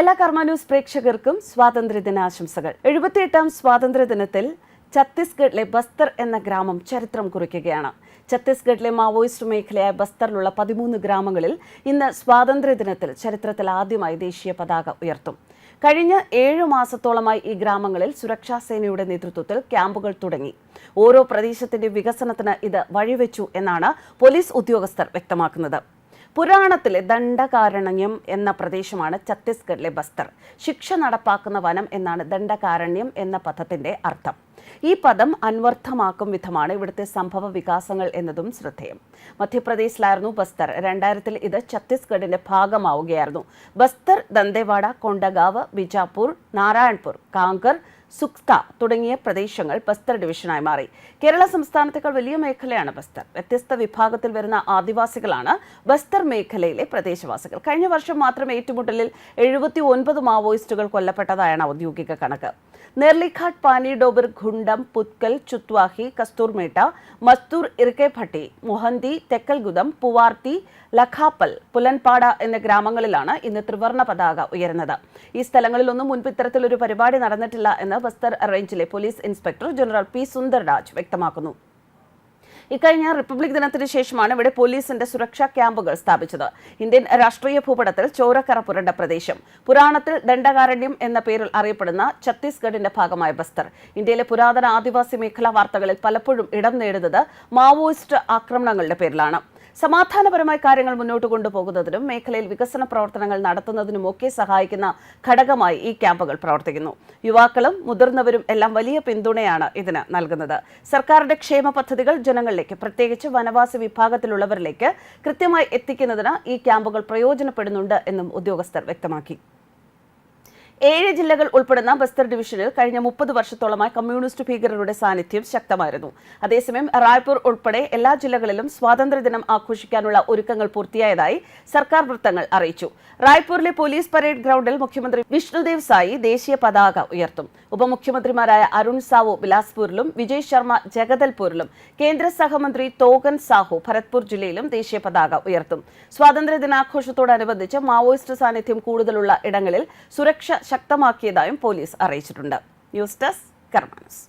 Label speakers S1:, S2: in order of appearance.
S1: എല്ലാ കർമ്മ ന്യൂസ് പ്രേക്ഷകർക്കും സ്വാതന്ത്ര്യദിനാശംസകൾ എഴുപത്തിയെട്ടാം സ്വാതന്ത്ര്യദിനത്തിൽ ഛത്തീസ്ഗഡിലെ ബസ്തർ എന്ന ഗ്രാമം ചരിത്രം കുറിക്കുകയാണ്. ഛത്തീസ്ഗഡിലെ മാവോയിസ്റ്റ് മേഖലയായ ബസ്തറിലുള്ള പതിമൂന്ന് ഗ്രാമങ്ങളിൽ ഇന്ന് സ്വാതന്ത്ര്യദിനത്തിൽ ചരിത്രത്തിൽ ആദ്യമായി ദേശീയ പതാക ഉയർത്തും. കഴിഞ്ഞ ഏഴു മാസത്തോളമായി ഈ ഗ്രാമങ്ങളിൽ സുരക്ഷാ സേനയുടെ നേതൃത്വത്തിൽ ക്യാമ്പുകൾ തുടങ്ങി. ഓരോ പ്രദേശത്തിന്റെ വികസനത്തിന് ഇത് വഴിവെച്ചു എന്നാണ് പോലീസ് ഉദ്യോഗസ്ഥർ വ്യക്തമാക്കുന്നത്. പുരാണത്തിലെ ദണ്ഡകാരണ്യം എന്ന പ്രദേശമാണ് ഛത്തീസ്ഗഡിലെ ബസ്തർ. ശിക്ഷ നടപ്പാക്കുന്ന വനം എന്നാണ് ദണ്ഡകാരണ്യം എന്ന പദത്തിന്റെ അർത്ഥം. ഈ പദം അന്വർത്ഥമാക്കും വിധമാണ് ഇവിടുത്തെ സംഭവ വികാസങ്ങൾ എന്നതും ശ്രദ്ധേയം. മധ്യപ്രദേശിലായിരുന്നു ബസ്തർ. രണ്ടായിരത്തിൽ ഇത് ഛത്തീസ്ഗഡിന്റെ ഭാഗമാവുകയായിരുന്നു. ബസ്തർ ദന്തേവാഡ കൊണ്ടഗാവ് ബിജാപൂർ നാരായൺപൂർ കാങ്കർ സുക്ത തുടങ്ങിയ പ്രദേശങ്ങൾ ബസ്തർ ഡിവിഷനായി മാറി. കേരള സംസ്ഥാനത്തേക്കാൾ വലിയ മേഖലയാണ് ബസ്തർ. വ്യത്യസ്ത വിഭാഗത്തിൽ വരുന്ന ആദിവാസികളാണ് ബസ്തർ മേഖലയിലെ പ്രദേശവാസികൾ. കഴിഞ്ഞ വർഷം മാത്രം ഏറ്റുമുട്ടലിൽ എഴുപത്തി ഒൻപത് മാവോയിസ്റ്റുകൾ കൊല്ലപ്പെട്ടതായാണ് ഔദ്യോഗിക കണക്ക്. നെർലിഘാട്ട് പാനിഡോബർ ഖുണ്ടം പുത്കൽ ചുത്വാഹി കസ്തൂർമേട്ട മസ്തൂർ ഇർക്കെഭട്ടി മൊഹന്തി തെക്കൽഗുദം പുവാർത്തി ലഖാപ്പൽ പുലൻപാട എന്ന ഗ്രാമങ്ങളിലാണ് ഇന്ന് ത്രിവർണ പതാക ഉയരുന്നത്. ഈ സ്ഥലങ്ങളിലൊന്നും മുൻപ് ഇത്തരത്തിലൊരു പരിപാടി നടന്നിട്ടില്ല എന്ന് ബസ്തർ റേഞ്ചിലെ police inspector general P Sundarraj വ്യക്തമാക്കുന്നു. ഇക്കഴിഞ്ഞ റിപ്പബ്ലിക് ദിനത്തിന് ശേഷമാണ് ഇവിടെ പോലീസിന്റെ സുരക്ഷാ ക്യാമ്പുകൾ സ്ഥാപിച്ചത്. ഇന്ത്യൻ രാഷ്ട്രീയ ഭൂപടത്തിൽ ചോരക്കറ പുരണ്ട പ്രദേശം. പുരാണത്തിൽ ദണ്ഡകാരണ്യം എന്ന പേരിൽ അറിയപ്പെടുന്ന ഛത്തീസ്ഗഡിന്റെ ഭാഗമായ ബസ്തർ. ഇന്ത്യയിലെ പുരാതന ആദിവാസി മേഖലാ വാർത്തകളിൽ പലപ്പോഴും ഇടം നേടുന്നത് മാവോയിസ്റ്റ് ആക്രമണങ്ങളുടെ പേരിലാണ്. സമാധാനപരമായ കാര്യങ്ങൾ മുന്നോട്ട് കൊണ്ടുപോകുന്നതിനും മേഖലയിൽ വികസന പ്രവർത്തനങ്ങൾ നടത്തുന്നതിനുമൊക്കെ സഹായിക്കുന്ന ഘടകമായി ഈ ക്യാമ്പുകൾ പ്രവർത്തിക്കുന്നു. യുവാക്കളും മുതിർന്നവരും എല്ലാം വലിയ പിന്തുണയാണ് ഇതിന് നൽകുന്നത്. സർക്കാരിന്റെ ക്ഷേമ പദ്ധതികൾ ജനങ്ങളിലേക്ക് പ്രത്യേകിച്ച് വനവാസി വിഭാഗത്തിലുള്ളവരിലേക്ക് കൃത്യമായി എത്തിക്കുന്നതിന് ഈ ക്യാമ്പുകൾ പ്രയോജനപ്പെടുന്നുണ്ട് എന്നും ഉദ്യോഗസ്ഥർ വ്യക്തമാക്കി. ഏഴ് ജില്ലകൾ ഉൾപ്പെടുന്ന ബസ്തർ ഡിവിഷനിൽ കഴിഞ്ഞ മുപ്പത് വർഷത്തോളമായി കമ്മ്യൂണിസ്റ്റ് ഭീകരരുടെ സാന്നിധ്യം ശക്തമായിരുന്നു. അതേസമയം റായ്പൂർ ഉൾപ്പെടെ എല്ലാ ജില്ലകളിലും സ്വാതന്ത്ര്യദിനം ആഘോഷിക്കാനുള്ള ഒരുക്കങ്ങൾ പൂർത്തിയായതായി സർക്കാർ വൃത്തങ്ങൾ അറിയിച്ചു. റായ്പൂരിലെ പോലീസ് പരേഡ് ഗ്രൗണ്ടിൽ മുഖ്യമന്ത്രി വിഷ്ണുദേവ് സായി ദേശീയ പതാക ഉയർത്തും. ഉപമുഖ്യമന്ത്രിമാരായ അരുൺ സാവു ബിലാസ്പൂരിലും വിജയ് ശർമ്മ ജഗദൽപൂരിലും കേന്ദ്ര സഹമന്ത്രി തോഗൻ സാഹു ഭരത്പൂർ ജില്ലയിലും ദേശീയ പതാക ഉയർത്തും. സ്വാതന്ത്ര്യ ദിനാഘോഷത്തോടനുബന്ധിച്ച് മാവോയിസ്റ്റ് സാന്നിധ്യം കൂടുതലുള്ള ഇടങ്ങളിൽ സുരക്ഷ ശക്തമാക്കിയതായും പോലീസ് അറിയിച്ചിട്ടുണ്ട്. News desk കർമാനസ്.